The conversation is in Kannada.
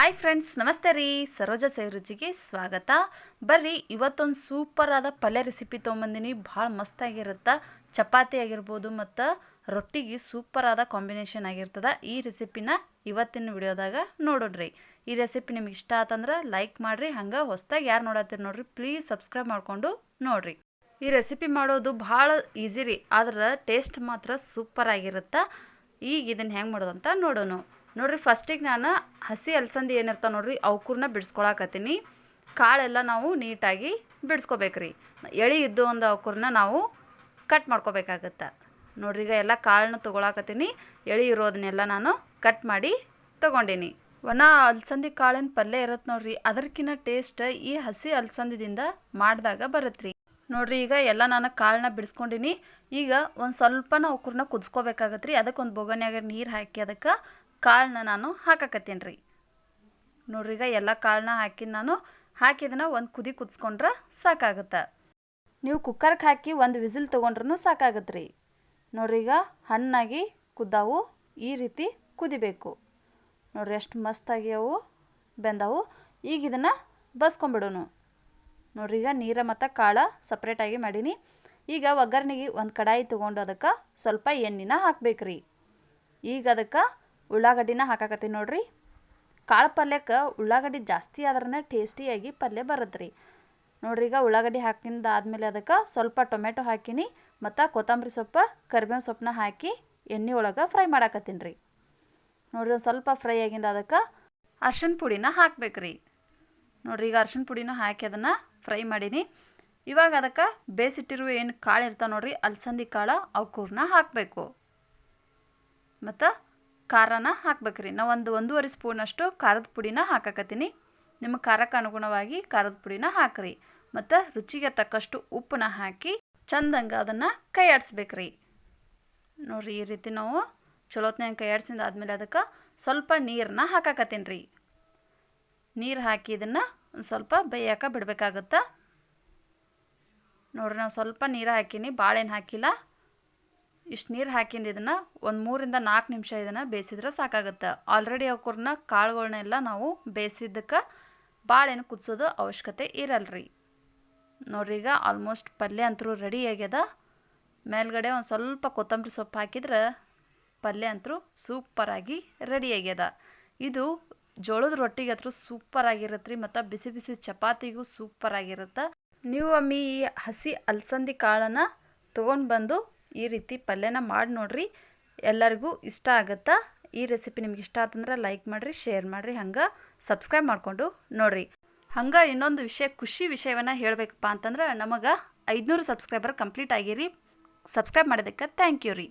ಹಾಯ್ ಫ್ರೆಂಡ್ಸ್ ನಮಸ್ತೆ ರೀ. ಸರೋಜ ರುಚಿಗೆ ಸ್ವಾಗತ. ಬರ್ರಿ, ಇವತ್ತೊಂದು ಸೂಪರ್ ಆದ ಪಲ್ಯ ರೆಸಿಪಿ ತೊಗೊಂಬಂದಿನಿ. ಭಾಳ ಮಸ್ತಾಗಿರುತ್ತೆ ಚಪಾತಿ ಆಗಿರ್ಬೋದು ಮತ್ತು ರೊಟ್ಟಿಗೆ ಸೂಪರ್ ಆದ ಕಾಂಬಿನೇಷನ್ ಆಗಿರ್ತದೆ. ಈ ರೆಸಿಪಿನ ಇವತ್ತಿನ ವಿಡಿಯೋದಾಗ ನೋಡೋಣ್ರಿ. ಈ ರೆಸಿಪಿ ನಿಮ್ಗೆ ಇಷ್ಟ ಆತಂದ್ರೆ ಲೈಕ್ ಮಾಡಿರಿ. ಹಂಗೆ ಹೊಸ್ದಾಗಿ ಯಾರು ನೋಡತ್ತೀರಿ ನೋಡ್ರಿ. ಪ್ಲೀಸ್ ಸಬ್ಸ್ಕ್ರೈಬ್ ಮಾಡಿಕೊಂಡು ನೋಡಿರಿ. ಈ ರೆಸಿಪಿ ಮಾಡೋದು ಭಾಳ ಈಸಿ ರೀ. ಆದ್ರೆ ಟೇಸ್ಟ್ ಮಾತ್ರ ಸೂಪರ್ ಆಗಿರುತ್ತೆ. ಈಗ ಇದನ್ನು ಹೆಂಗೆ ಮಾಡೋದಂತ ನೋಡೋಣ ನೋಡ್ರಿ ಫಸ್ಟಿಗೆ ನಾನು ಹಸಿ ಅಲಸಂದಿ ಏನಿರ್ತಾವೆ ನೋಡ್ರಿ ಅವಕ್ಕೂರ್ನ ಬಿಡಿಸ್ಕೊಳಕತ್ತೀನಿ. ಕಾಳೆಲ್ಲ ನಾವು ನೀಟಾಗಿ ಬಿಡಿಸ್ಕೋಬೇಕ್ರಿ. ಎಳಿ ಇದ್ದು ಒಂದು ಅವಕ್ಕೂರ್ನ ನಾವು ಕಟ್ ಮಾಡ್ಕೋಬೇಕಾಗತ್ತೆ. ನೋಡ್ರಿ ಈಗ ಎಲ್ಲ ಕಾಳನ್ನ ತೊಗೊಳಕತ್ತೀನಿ. ಎಳಿ ಇರೋದನ್ನೆಲ್ಲ ನಾನು ಕಟ್ ಮಾಡಿ ತೊಗೊಂಡೀನಿ. ಒಣ ಅಲಸಂದಿ ಕಾಳಿನ ಪಲ್ಯ ಇರತ್ತೆ ನೋಡ್ರಿ ಅದಕ್ಕಿಂತ ಟೇಸ್ಟ್ ಈ ಹಸಿ ಅಲಸಂದಿದಿಂದ ಮಾಡಿದಾಗ ಬರುತ್ತೆ ನೋಡ್ರಿ ಈಗ ಎಲ್ಲ ನಾನು ಕಾಳನ್ನ ಬಿಡಿಸ್ಕೊಂಡಿನಿ. ಈಗ ಒಂದು ಸ್ವಲ್ಪ ನಾವು ಕುದಿಸ್ಕೋಬೇಕಾಗತ್ತೆ ರೀ ಅದಕ್ಕೆ ಒಂದು ಬೊಗನ್ಯಾಗ ನೀರು ಹಾಕಿ ಅದಕ್ಕೆ ಕಾಳನ್ನ ನಾನು ಹಾಕಕತ್ತೀನಿ ರೀ ನೋಡ್ರಿ ಈಗ ಎಲ್ಲ ಕಾಳನ್ನ ಹಾಕಿ ನಾನು ಹಾಕಿದನ್ನ ಒಂದು ಕುದಿ ಕುದಿಸ್ಕೊಂಡ್ರೆ ಸಾಕಾಗುತ್ತೆ. ನೀವು ಕುಕ್ಕರ್ಗೆ ಹಾಕಿ ಒಂದು ವಿಸಿಲ್ ತೊಗೊಂಡ್ರೂ ಸಾಕಾಗತ್ತೆ ರೀ ನೋಡ್ರಿ ಈಗ ಹಣ್ಣಾಗಿ ಕುದ್ದಾವು, ಈ ರೀತಿ ಕುದಿಬೇಕು. ನೋಡ್ರಿ ಎಷ್ಟು ಮಸ್ತಾಗಿ ಅವು ಬೆಂದವು, ಈಗ ಇದನ್ನು ಬಸ್ಕೊಂಬಿಡೋನು. ನೋಡ್ರಿ ಈಗ ನೀರ ಮತ್ತು ಕಾಳು ಸಪ್ರೇಟಾಗಿ ಮಾಡೀನಿ. ಈಗ ಒಗ್ಗರಣೆಗೆ ಒಂದು ಕಡಾಯಿ ತೊಗೊಂಡು ಅದಕ್ಕೆ ಸ್ವಲ್ಪ ಎಣ್ಣೆನ ಹಾಕ್ಬೇಕು ರೀ ಈಗ ಅದಕ್ಕೆ ಉಳ್ಳಾಗಡ್ಡಿನ ಹಾಕಾಕತ್ತೀನಿ ನೋಡ್ರಿ. ಕಾಳು ಪಲ್ಯಕ್ಕೆ ಉಳ್ಳಾಗಡ್ಡಿ ಜಾಸ್ತಿ ಆದ್ರೆ ಟೇಸ್ಟಿಯಾಗಿ ಪಲ್ಯ ಬರುತ್ತೆ ರೀ ನೋಡ್ರಿ ಈಗ ಉಳ್ಳಾಗಡ್ಡಿ ಹಾಕಿಂದ ಆದಮೇಲೆ ಅದಕ್ಕೆ ಸ್ವಲ್ಪ ಟೊಮೆಟೊ ಹಾಕಿನಿ, ಮತ್ತು ಕೊತ್ತಂಬರಿ ಸೊಪ್ಪು ಕರಿಬೇವು ಸೊಪ್ಪನ್ನ ಹಾಕಿ ಎಣ್ಣೆ ಒಳಗೆ ಫ್ರೈ ಮಾಡಾಕತ್ತೀನಿ ರೀ ನೋಡ್ರಿ ಒಂದು ಸ್ವಲ್ಪ ಫ್ರೈ ಆಗಿಂದ ಅದಕ್ಕೆ ಅರ್ಶಿನ ಪುಡಿನ ಹಾಕ್ಬೇಕು ರೀ ನೋಡ್ರಿ ಈಗ ಅರ್ಶಿನ ಪುಡಿನ ಹಾಕಿ ಅದನ್ನು ಫ್ರೈ ಮಾಡೀನಿ. ಇವಾಗ ಅದಕ್ಕೆ ಬೇಯಿಸಿಟ್ಟಿರುವ ಏನು ಕಾಳು ಇರ್ತಾವೆ ನೋಡ್ರಿ, ಅಲಸಂದಿ ಕಾಳು, ಅವಕೂರ್ನ ಹಾಕಬೇಕು. ಮತ್ತು ಖಾರನ ಹಾಕ್ಬೇಕ್ರಿ. ನಾವು ಒಂದು ಒಂದೂವರೆ ಸ್ಪೂನಷ್ಟು ಖಾರದ ಪುಡಿನ ಹಾಕಕತ್ತೀನಿ. ನಿಮ್ಮ ಖಾರಕ್ಕೆ ಅನುಗುಣವಾಗಿ ಖಾರದ ಪುಡಿನ ಹಾಕ್ರಿ. ಮತ್ತು ರುಚಿಗೆ ತಕ್ಕಷ್ಟು ಉಪ್ಪನ್ನ ಹಾಕಿ ಚಂದಂಗೆ ಅದನ್ನು ಕೈ ಆಡಿಸ್ಬೇಕ್ರಿ ನೋಡ್ರಿ, ಈ ರೀತಿ ನಾವು ಚಲೋತ್ನಾಗ ಕೈ ಆಡ್ಸಿಂದ ಆದಮೇಲೆ ಅದಕ್ಕೆ ಸ್ವಲ್ಪ ನೀರನ್ನ ಹಾಕಾಕತ್ತೀನಿ ರೀ ನೀರು ಹಾಕಿ ಇದನ್ನು ಒಂದು ಸ್ವಲ್ಪ ಬೇಯಕ್ಕೆ ಬಿಡಬೇಕಾಗತ್ತೆ. ನೋಡ್ರಿ, ನಾವು ಸ್ವಲ್ಪ ನೀರು ಹಾಕೀನಿ, ಬಾಳೆನ ಹಾಕಿಲ್ಲ. ಇಷ್ಟು ನೀರು ಹಾಕಿಂದ ಇದನ್ನು ಒಂದು ಮೂರಿಂದ ನಾಲ್ಕು ನಿಮಿಷ ಇದನ್ನು ಬೇಯಿಸಿದ್ರೆ ಸಾಕಾಗುತ್ತೆ. ಆಲ್ರೆಡಿ ಅವಕೂರ್ನ ಕಾಳುಗಳನ್ನೆಲ್ಲ ನಾವು ಬೇಯಿಸಿದ್ದಕ್ಕೆ ಭಾಳೇನು ಕುದಿಸೋದು ಅವಶ್ಯಕತೆ ಇರಲ್ರಿ. ನೋಡ್ರಿ ಈಗ ಆಲ್ಮೋಸ್ಟ್ ಪಲ್ಯ ಅಂತರೂ ರೆಡಿ ಆಗ್ಯದ. ಮೇಲ್ಗಡೆ ಒಂದು ಸ್ವಲ್ಪ ಕೊತ್ತಂಬರಿ ಸೊಪ್ಪು ಹಾಕಿದ್ರೆ ಪಲ್ಯ ಅಂತರೂ ಸೂಪರಾಗಿ ರೆಡಿ ಆಗ್ಯದ. ಇದು ಜೋಳದ ರೊಟ್ಟಿಗೆ ಹತ್ರ ಸೂಪರ್ ಆಗಿರುತ್ತೆ ರೀ ಮತ್ತು ಬಿಸಿ ಬಿಸಿ ಚಪಾತಿಗೂ ಸೂಪರ್ ಆಗಿರುತ್ತೆ. ನೀವು ಅಮ್ಮಿ ಈ ಹಸಿ ಅಲಸಂದಿ ಕಾಳನ್ನು ತೊಗೊಂಡು ಬಂದು ಈ ರೀತಿ ಪಲ್ಯನ ಮಾಡಿ ನೋಡ್ರಿ. ಎಲ್ಲರಿಗೂ ಇಷ್ಟ ಆಗುತ್ತಾ? ಈ ರೆಸಿಪಿ ನಿಮ್ಗೆ ಇಷ್ಟ ಆತಂದ್ರೆ ಲೈಕ್ ಮಾಡಿರಿ ಶೇರ್ ಮಾಡಿರಿ, ಹಂಗೆ ಸಬ್ಸ್ಕ್ರೈಬ್ ಮಾಡಿಕೊಂಡು ನೋಡಿರಿ. ಹಂಗೆ ಇನ್ನೊಂದು ವಿಷಯ, ಖುಷಿ ವಿಷಯವನ್ನು ಹೇಳಬೇಕಪ್ಪ ಅಂತಂದ್ರೆ ನಮಗೆ ಐದುನೂರು ಸಬ್ಸ್ಕ್ರೈಬರ್ ಕಂಪ್ಲೀಟ್ ಆಗಿರಿ. ಸಬ್ಸ್ಕ್ರೈಬ್ ಮಾಡೋದಕ್ಕೆ ಥ್ಯಾಂಕ್ ಯು ರೀ.